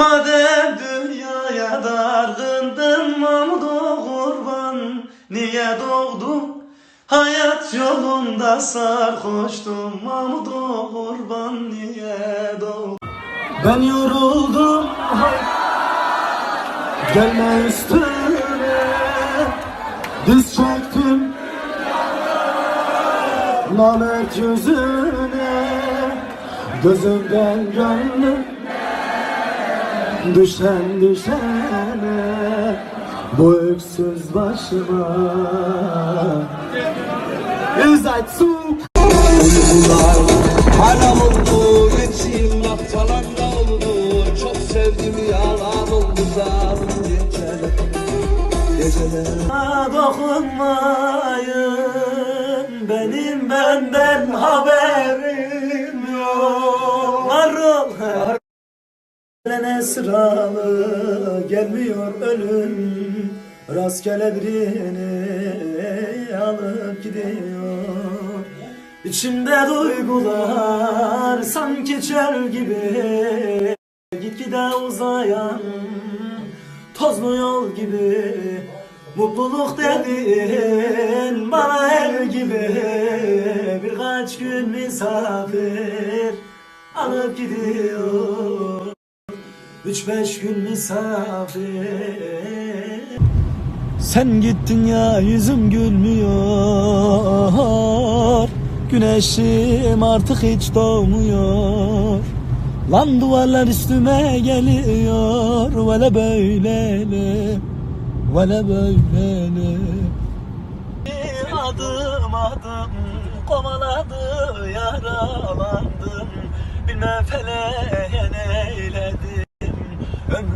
Madem dünyaya dargındın Mahmudo kurban Niye doğdun? Hayat yolunda sarhoştum Mahmudo kurban niye doğdun? Ben yoruldum Gelme üstüme Diz çöktüm Nalet yüzüne Gözümden gönlüm Düşen düşene Bu öksüz başıma. Üzayt su. Uykular haram oldu Geçim laf falan da oldu. Çok sevdim yalan oldu zalim geceler. Geceler. Dokunmayın Benim benden haberim Ne sıralı gelmiyor ölüm. Rastgele birini alıp gidiyor. İçimde duygular sanki çöl gibi. Gitgide uzayan tozlu yol gibi? Mutluluk dedin bana ev gibi. Birkaç gün misafir alıp gidiyor Üç beş gün misafir. Sen gittin ya yüzüm gülmüyor. Güneşim artık hiç doğmuyor. Lan duvarlar üstüme geliyor. Vele böylele Vele böylele Adım adım kovaladı yaralandım. Bilmem neyledim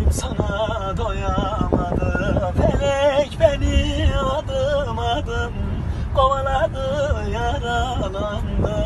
Ömrüm sana doyamadı Felek beni adım adım kovaladı yaralandım